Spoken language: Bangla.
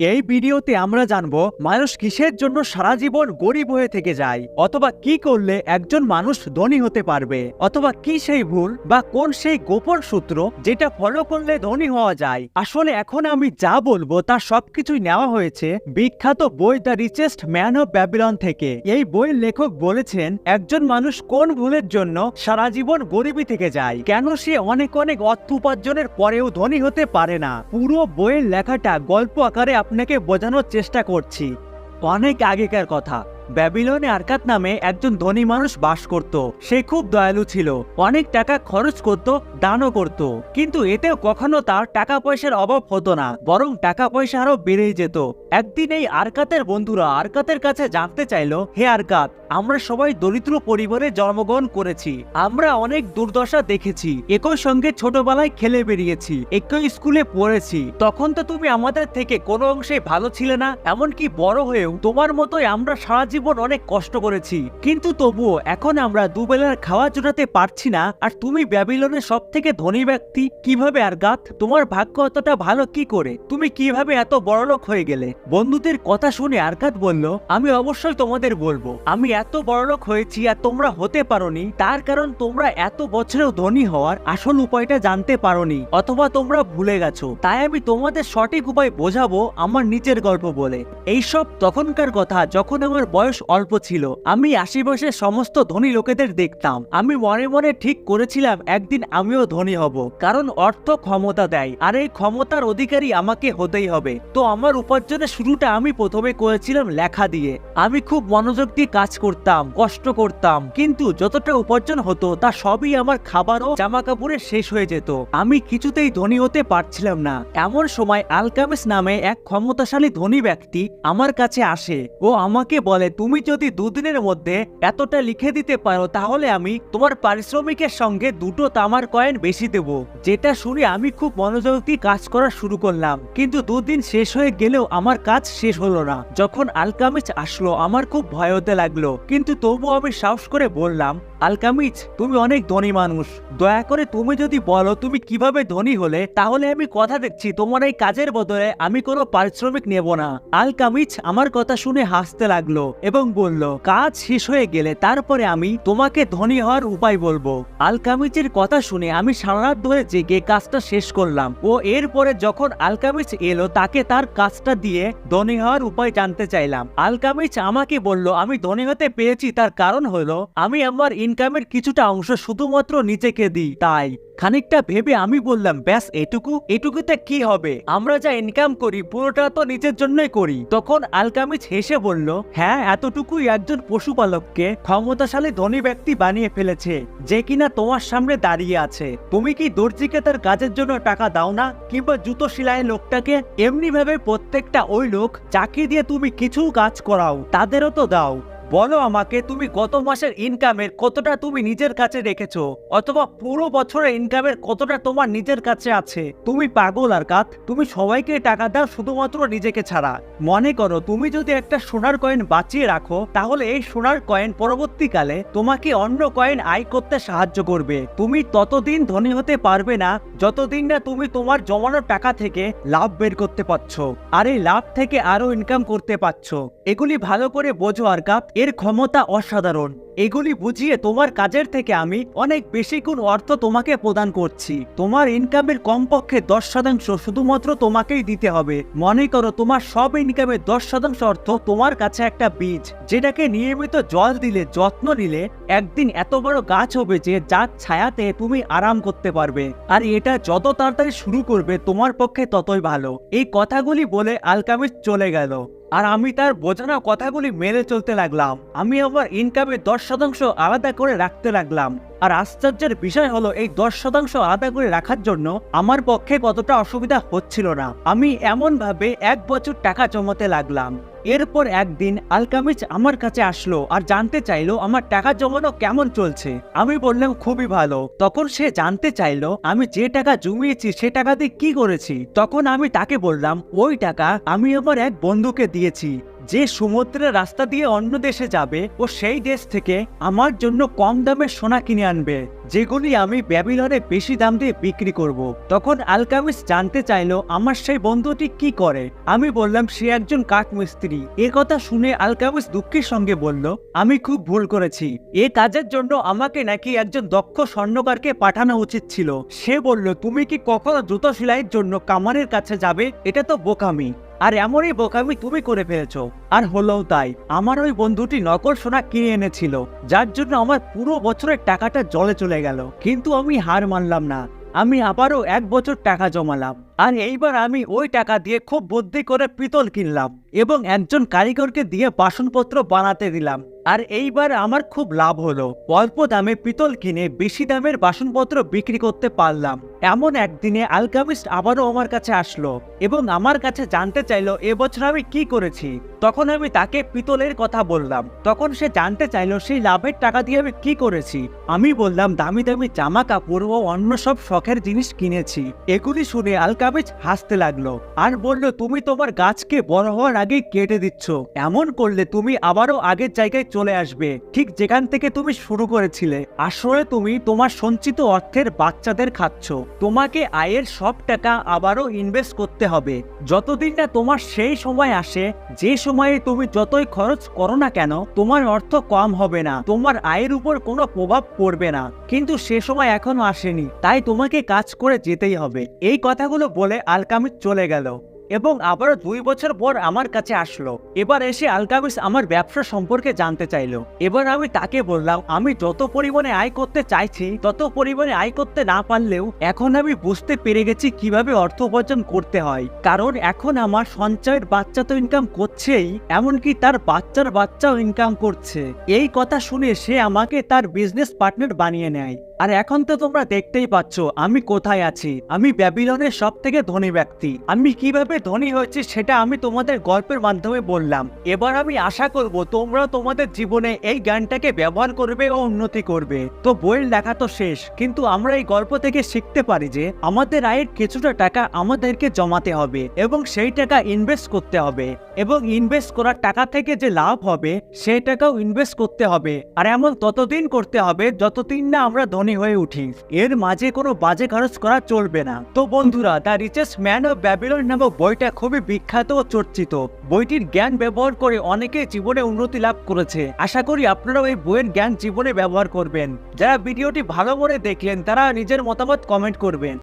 এই ভিডিওতে আমরা জানব মানুষ কিসের জন্য সারা জীবন গরিব হয়ে থেকে যায়, অথবা কি করলে একজন মানুষ ধনী হতে পারবে, অথবা কি সেই ভুল বা কোন সেই গোপন সূত্র যেটা ফলো করলে ধনী হওয়া যায়। আসলে এখন আমি যা বলব তার সবকিছুই নেওয়া হয়েছে বিখ্যাত বই the richest man of Babylon থেকে। এই বইয়ের লেখক বলেছেন, একজন মানুষ কোন ভুলের জন্য সারা জীবন গরিবই থেকে যায়? কেন সে অনেক অনেক অর্থ উপার্জনের পরেও ধনী হতে পারে না? পুরো বইয়ের লেখাটা গল্প আকারে আপনাকে বোঝানোর চেষ্টা করছি। অনেক আগেকার কথা। ব্যাবিলনে আরকাত নামে একজন ধনী মানুষ বাস করত। সে খুব দয়ালু ছিল। অনেক টাকা খরচ করত, দানও করত। কিন্তু এতেও কখনো তার টাকা পয়সার অভাব হতো না, বরং টাকা পয়সা আরও বেড়েই যেত। একদিন এই আরকাতের বন্ধুরা আরকাতের কাছে জানতে চাইলো, হে আরকাত, আমরা সবাই দরিদ্র পরিবারে জন্মগ্রহণ করেছি। আমরা অনেক দুর্দশা দেখেছি। একই সঙ্গে ছোটবেলায় খেলে বেরিয়েছি একই স্কুলে পড়েছি। তখন তো তুমি আমাদের থেকে কোনো অংশে ভালো ছিলে না। এমনকি বড় হয়েও তোমার মতোই আমরা সারা জীবন অনেক কষ্ট করেছি। কিন্তু তবুও এখন আমরা দুবেলার খাওয়া জোটাতে পারছি না। আর তুমি ব্যাবিলনের সব থেকে ধনী ব্যক্তি, কীভাবে আর গাত তোমার ভাগ্য অতটা ভালো কি করে? তুমি কীভাবে এত বড়লোক হয়ে গেলে? বন্ধুদের কথা শুনে আরকাত বলল, আমি অবশ্যই তোমাদের বলব। আমি এত বড়লোক হয়েছি আর তোমরা হতে পারোনি। তার কারণ তোমরা এত বছরেও ধনী হওয়ার আসল উপায়টা জানতে পারোনি। অথবা তোমরা ভুলে গেছো। তাই আমি তোমাদের সঠিক উপায় বোঝাবো আমার নিজের গল্প বলে। এইসব তখনকার কথা, যখন আমার বয়স অল্প ছিল। আমি আশেপাশের সমস্ত ধনী লোকেদের দেখতাম। আমি মনে মনে ঠিক করেছিলাম, একদিন আমিও ধনী হব। কারণ অর্থ ক্ষমতা দেয়, আর এই ক্ষমতার অধিকারী আমাকে হতেই হবে। তো আমার উপার্জনের শুরুটা আমি প্রথমে করেছিলাম লেখা দিয়ে। আমি খুব মনোযোগ দিয়ে কাজ করতাম, কষ্ট করতাম। কিন্তু যতটা উপার্জন হতো, তা সবই আমার খাবার ও জামা কাপড়ে শেষ হয়ে যেত। আমি কিছুতেই ধনী হতে পারছিলাম না। এমন সময় আলকামিস নামে এক ক্ষমতাশালী ধনী ব্যক্তি আমার কাছে আসে। ও আমাকে বলে তুমি যদি দুদিনের মধ্যে এতটা লিখে দিতে পারো, তাহলে আমি তোমার পারিশ্রমিকের সঙ্গে দুটো তামার কয়েন বেশি দেব। যেটা শুনে আমি খুব মনোযোগ দিয়ে কাজ করা শুরু করলাম। কিন্তু দুদিন শেষ হয়ে গেলেও আমার কাজ শেষ হলো না। যখন আলকামিজ আসলো, আমার খুব ভয় হতে লাগল। কিন্তু তবুও আমি সাহস করে বললাম আলকামিজ, তুমি অনেক ধনী মানুষ। দয়া করে তুমি যদি বলো তুমি কীভাবে ধনী হলে, তাহলে আমি কথা দেখছি তোমার এই কাজের বদলে আমি কোনো পারিশ্রমিক নেব না। আলকামিজ আমার কথা শুনে হাসতে লাগল এবং বলল, কাজ শেষ হয়ে গেলে তারপরে আমি তোমাকে ধনী হওয়ার উপায় বলব। আলকামিজের কথা শুনে আমি সারা ধরে জেগে কাজটা শেষ করলাম ও এরপরে যখন আলকামিজ এলো, তাকে তার কাজটা দিয়ে ধনী হওয়ার উপায় জানতে চাইলাম। আলকামিজ আমাকে বলল, আমি ধনী হতে পেরেছি। তার কারণ হলো, আমি আমার ইনকামের কিছুটা অংশ শুধুমাত্র নিজেকে দিই, তাই। খানিকটা ভেবে আমি বললাম, ব্যাস, এটুকু, এটুকুতে কি হবে? আমরা যা ইনকাম করি, পুরোটা তো নিজের জন্যই করি। তখন আলকামিজ হেসে বলল হ্যাঁ এতটুকুই একজন পশুপালককে ক্ষমতাশালী ধনী ব্যক্তি বানিয়ে ফেলেছে, যে কিনা তোমার সামনে দাঁড়িয়ে আছে। তুমি কি দর্জিকে তার কাজের জন্য টাকা দাও না, কিংবা জুতো সেলাইয়ের লোকটাকে এমনি ভাবে প্রত্যেকটা ওই লোক চাকরি দিয়ে তুমি কিছু কাজ করাও, তাদেরও তো দাও। বলো আমাকে, তুমি গত মাসের ইনকামের কতটা তুমি নিজের কাছে রেখেছো? অথবা পুরো বছরের ইনকামের কতটা তোমার নিজের কাছে আছে? তুমি পাগল আর কাত, তুমি সবাইকে টাকা দাও শুধুমাত্র নিজেকে ছাড়া। মনে করো, তুমি যদি একটা সোনার কয়েন বাঁচিয়ে রাখো, তাহলে এই সোনার কয়েন পরবর্তীকালে তোমাকে অন্য কয়েন আয় করতে সাহায্য করবে। তুমি ততদিন ধনী হতে পারবে না, যতদিন না তুমি তোমার জমানো টাকা থেকে লাভ বের করতে পারছ। আর এই লাভ থেকে আরও ইনকাম করতে পারছ। এগুলি ভালো করে বোঝো আর কাপ এর ক্ষমতা অসাধারণ। এগুলি বুঝিয়ে তোমার কাজের থেকে আমি অনেক বেশি গুণ অর্থ তোমাকে প্রদান করছি। তোমার ইনকামের কমপক্ষে দশ শতাংশ শুধুমাত্র তোমাকেই দিতে হবে। মনে করো তোমার সব ইনকামের দশ শতাংশ অর্থ তোমার কাছে একটা বীজ, যেটাকে নিয়মিত জল দিলে, যত্ন নিলে একদিন এত বড় গাছ হবে যে যার ছায়াতে তুমি আরাম করতে পারবে। আর এটা যত তাড়াতাড়ি শুরু করবে তোমার পক্ষে ততই ভালো। এই কথাগুলি বলে আলকামিজ চলে গেল। আর আমি তার বোঝানো কথাগুলি মেনে চলতে লাগলাম। আমি আমার ইনকামের দশ শতাংশ আলাদা করে রাখতে লাগলাম। আর আশ্চর্যের বিষয় হলো এই দশ শতাংশ আদা করে রাখার জন্য আমার পক্ষে কতটা অসুবিধা হচ্ছিল না। আমি এমন ভাবে এক বছর টাকা জমাতে লাগলাম। এরপর একদিন আলকামিজ আমার কাছে আসলো আর জানতে চাইলো আমার টাকা জমানো কেমন চলছে। আমি বললাম, খুবই ভালো। তখন সে জানতে চাইলো, আমি যে টাকা জমিয়েছি সে টাকা দিয়ে কি করেছি? তখন আমি তাকে বললাম, ওই টাকা আমি আমার এক বন্ধুকে দিয়েছি। যে সমুদ্রের রাস্তা দিয়ে অন্য দেশে যাবে, ও সেই দেশ থেকে আমার জন্য কম দামে সোনা কিনে আনবে, যেগুলি আমি ব্যাবিলনে বেশি দাম দিয়ে বিক্রি করব। তখন আলকামিস জানতে চাইলো, আমার সেই বন্ধুটি কি করে? আমি বললাম, সে একজন কাঠমিস্ত্রি। এ কথা শুনে আলকামিস দুঃখের সঙ্গে বলল, আমি খুব ভুল করেছি। এ কাজের জন্য আমাকে নাকি একজন দক্ষ স্বর্ণকারকে পাঠানো উচিত ছিল। সে বলল, তুমি কি কখনো জুতো সেলাইয়ের জন্য কামারের কাছে যাবে? এটা তো বোকামি। আর এমনই বোকামি তুমি করে ফেলেছো। আর হলোও তাই, আমার ওই বন্ধুটি নকল সোনা কিনে এনেছিল, যার জন্য আমার পুরো বছরের টাকাটা জলে চলে গেল। কিন্তু আমি হার মানলাম না। আমি আবারও এক বছর টাকা জমালাম। আর এইবার আমি ওই টাকা দিয়ে খুব বুদ্ধি করে পিতল কিনলাম এবং একজন কারিগরকে দিয়ে বাসনপত্র বানাতে দিলাম। আর এইবার আমার খুব লাভ হলো। অল্প দামে পিতল কিনে বেশি দামের বাসনপত্র বিক্রি করতে পারলাম। এমন একদিনে আলকামিস্ট আবারও আমার কাছে আসলো এবং আমার কাছে জানতে চাইলো এবছর আমি কি করেছি? তখন আমি তাকে পিতলের কথা বললাম। তখন সে জানতে চাইলো, সেই লাভের টাকা দিয়ে আমি কি করেছি? আমি বললাম, দামি দামি জামা কাপড় ও অন্য সব শখের জিনিস কিনেছি। এগুলি শুনে আলকামিজ হাসতে লাগল। আর বলল, তুমি তোমার গাছকে বড় হওয়ার আগেই কেটে দিচ্ছ। এমন করলে তুমি আবারও আগের জায়গায় চলে আসবে। ঠিক যেখান থেকে তুমি শুরু করেছিলে। আসলে তুমি তোমার সঞ্চিত অর্থের বাচ্চাদের খাচ্ছ। তোমাকে আয়ের সব টাকা আবারও ইনভেস্ট করতে হবে। যতদিন না তোমার সেই সময় আসে, যে সময়ে তুমি যতই খরচ করো না কেন, তোমার অর্থ কম হবে না। তোমার আয়ের উপর কোনো প্রভাব পড়বে না। কিন্তু সে সময় এখনও আসেনি। তাই তোমাকে কাজ করে যেতেই হবে। এই কথাগুলো বলে আলকামিজ চলে গেল। এবং আবারও দুই বছর পর আমার কাছে আসলো। এবার এসে আলকামিস আমার ব্যবসা সম্পর্কে জানতে চাইলো। এবার আমি তাকে বললাম, আমি যত পরিমাণে আয় করতে চাইছি, তত পরিমাণে আয় করতে না পারলেও এখন আমি বুঝতে পেরে গেছি কীভাবে অর্থ উপার্জন করতে হয়। কারণ এখন আমার সঞ্চয়ের বাচ্চা তো ইনকাম করছেই, এমনকি তার বাচ্চার বাচ্চাও ইনকাম করছে। এই কথা শুনে সে আমাকে তার বিজনেস পার্টনার বানিয়ে নেয়। আর এখন তো তোমরা দেখতেই পাচ্ছ, আমি কোথায় আছি? আমি ব্যাবিলনের সব থেকে ধনী ব্যক্তি। আমি কীভাবে ধনী হয়েছি, সেটা আমি তোমাদের গল্পের মাধ্যমে বললাম। এবার আমি আশা করব তোমরা তোমাদের জীবনে এই জ্ঞানটাকে ব্যবহার করবে ও উন্নতি করবে। তো বইয়ের লেখা তো শেষ, কিন্তু আমরা এই গল্প থেকে শিখতে পারি যে আমাদের আয়ের কিছুটা টাকা আমাদেরকে জমাতে হবে এবং সেই টাকা ইনভেস্ট করতে হবে। এবং ইনভেস্ট করার টাকা থেকে যে লাভ হবে, সেই টাকাও ইনভেস্ট করতে হবে। আর এমন ততদিন করতে হবে যতদিন না আমরা ধনী হয়ে উঠি। এর মাঝে কোনো বাজে খরচ করা চলবে না। তো বন্ধুরা, the richest man of Babylon নামক বইটা খুবই বিখ্যাত ও চর্চিত। বইটির জ্ঞান ব্যবহার করে অনেকে জীবনে উন্নতি লাভ করেছে। আশা করি আপনারাও এই বইয়ের জ্ঞান জীবনে ব্যবহার করবেন। যারা ভিডিওটি ভালো করে দেখলেন, তারা নিজের মতামত কমেন্ট করবেন।